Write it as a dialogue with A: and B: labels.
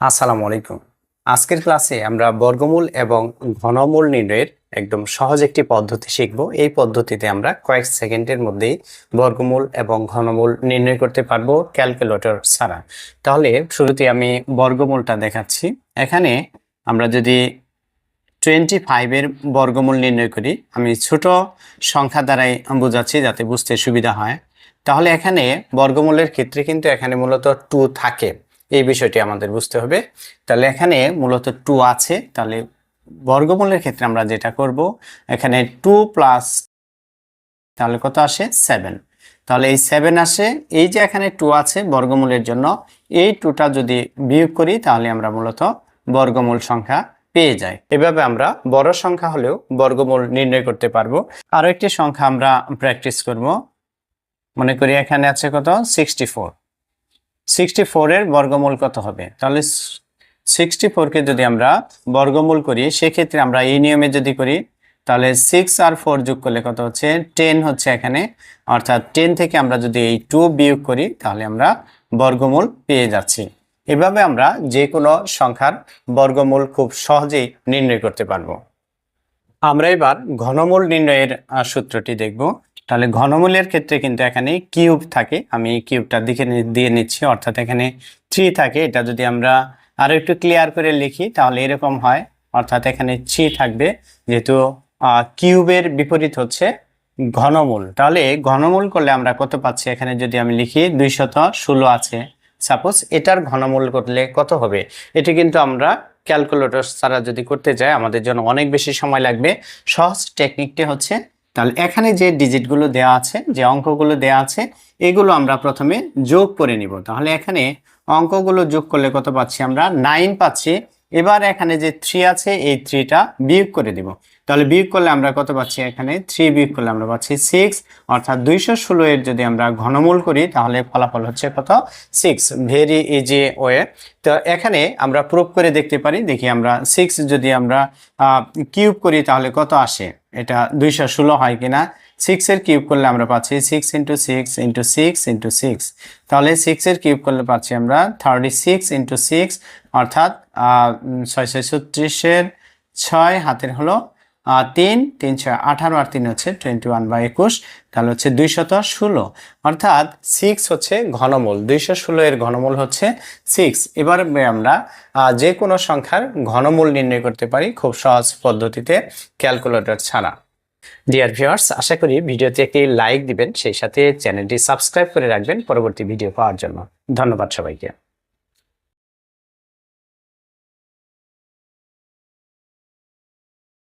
A: আসসালামু আলাইকুম। আজকের ক্লাসে আমরা বর্গমূল এবং ঘনমূল নির্ণয়ের একদম সহজ একটি পদ্ধতি শিখব। এই পদ্ধতিতে আমরা কয়েক সেকেন্ডের মধ্যেই বর্গমূল এবং ঘনমূল নির্ণয় করতে পারব ক্যালকুলেটর ছাড়া। তাহলে শুরুতে আমি বর্গমূলটা দেখাচ্ছি। এখানে আমরা যদি টোয়েন্টি ফাইভের বর্গমূল নির্ণয় করি, আমি ছোট সংখ্যা দ্বারাই বোঝাচ্ছি যাতে বুঝতে সুবিধা হয়। তাহলে এখানে বর্গমূলের ক্ষেত্রে কিন্তু এখানে মূলত টু থাকে। এই বিষয়টি আমাদের বুঝতে হবে। তাহলে এখানে মূলত টু আছে। তাহলে বর্গমূলের ক্ষেত্রে আমরা যেটা করব, এখানে টু প্লাস তাহলে কত আসে? সেভেন তাহলে এই সেভেন আসে। এই যে এখানে টু আছে বর্গমূলের জন্য, এই টুটা যদি বিয়োগ করি, তাহলে আমরা মূলত বর্গমূল সংখ্যা পেয়ে যাই। এভাবে আমরা বড় সংখ্যা হলেও বর্গমূল নির্ণয় করতে পারব। আরও একটি সংখ্যা আমরা প্র্যাকটিস করব। মনে করি এখানে আছে কত? সিক্সটি ফোর সিক্সটি ফোরের বর্গমূল কত হবে? তাহলে সিক্সটি ফোরকে যদি আমরা বর্গমূল করি, সেক্ষেত্রে আমরা এই নিয়মে যদি করি, তাহলে সিক্স আর ফোর যোগ করলে কত হচ্ছে? টেন হচ্ছে এখানে। অর্থাৎ টেন থেকে আমরা যদি এই টু বিয়োগ করি, তাহলে আমরা বর্গমূল পেয়ে যাচ্ছি। এভাবে আমরা যে কোনো সংখ্যার বর্গমূল খুব সহজেই নির্ণয় করতে পারব। আমরা এবার ঘনমূল নির্ণয়ের সূত্রটি দেখব। তাহলে ঘনমূলের ক্ষেত্রে কিন্তু এখানে কিউব থাকে। আমি এই কিউবটা দিকে দিয়ে নিচ্ছি, অর্থাৎ এখানে থ্রি থাকে। এটা যদি আমরা আরও একটু ক্লিয়ার করে লিখি, তাহলে এরকম হয়। অর্থাৎ এখানে থ্রি থাকবে, যেহেতু কিউবের বিপরীত হচ্ছে ঘনমূল। তাহলে ঘনমূল করলে আমরা কত পাচ্ছি? এখানে যদি আমি লিখি দুইশত ষোলো আছে। সাপোজ এটার ঘনমূল করলে কত হবে? এটি কিন্তু আমরা ক্যালকুলেটর ছাড়া যদি করতে যাই, আমাদের জন্য অনেক বেশি সময় লাগবে। সহজ টেকনিকটি হচ্ছে তাহলে এখানে যে ডিজিটগুলো দেওয়া আছে, যে অঙ্কগুলো দেওয়া আছে, এগুলো আমরা প্রথমে যোগ করে নিব। তাহলে এখানে অঙ্কগুলো যোগ করলে কত পাচ্ছি আমরা? নাইন পাচ্ছি। এবার এখানে যে থ্রি আছে, এই থ্রিটা বিয়োগ করে দিব। তাহলে বিয়োগ করলে আমরা কত পাচ্ছি এখানে? থ্রি বিয়োগ করলে আমরা পাচ্ছি সিক্স অর্থাৎ দুইশো ষোলো এর যদি আমরা ঘনমূল করি, তাহলে ফলাফল হচ্ছে কত? সিক্স ভেরি ইজি ওয়ে তো এখানে আমরা প্রুভ করে দেখতে পারি, দেখি আমরা সিক্স যদি আমরা কিউব করি, তাহলে কত আসে? এটা দুইশো ষোলো হয় কিনা? সিক্সের কিউব করলে আমরা পাচ্ছি six into six into six into six তাহলে সিক্সের কিউব করলে পাচ্ছি আমরা থার্টি সিক্স ইন্টু সিক্স অর্থাৎ ছয় ছয় ছত্রিশের ছয় হাতের হলো তিন তিন ছয়, আঠারো আর তিন হচ্ছে টোয়েন্টি ওয়ান বা একুশ, তাহলে হচ্ছে দুইশত ষোলো। অর্থাৎ সিক্স হচ্ছে ঘনমূল, দুইশো ষোলো এর ঘনমূল হচ্ছে সিক্স এবার আমরা যে কোনো সংখ্যার ঘনমূল নির্ণয় করতে পারি খুব সহজ পদ্ধতিতে ক্যালকুলেটর ছাড়া। ডিয়ার ভিউয়ার্স আশা করি ভিডিওতে একটি লাইক দিবেন, সেই সাথে চ্যানেলটি সাবস্ক্রাইব করে রাখবেন পরবর্তী ভিডিও পাওয়ার জন্য। ধন্যবাদ সবাইকে।